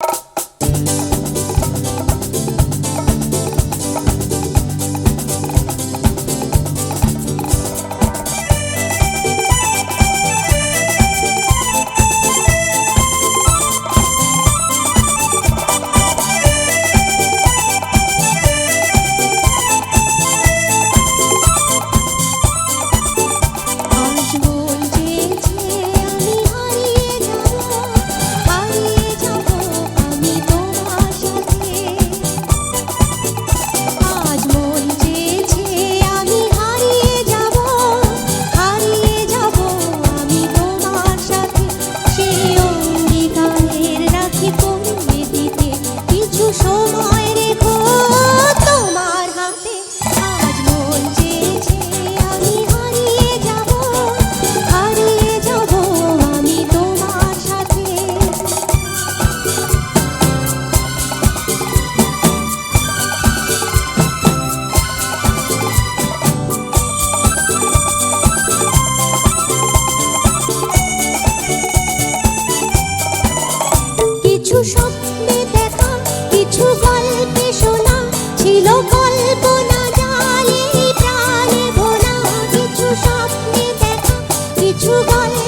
you সময় কিছু গল্প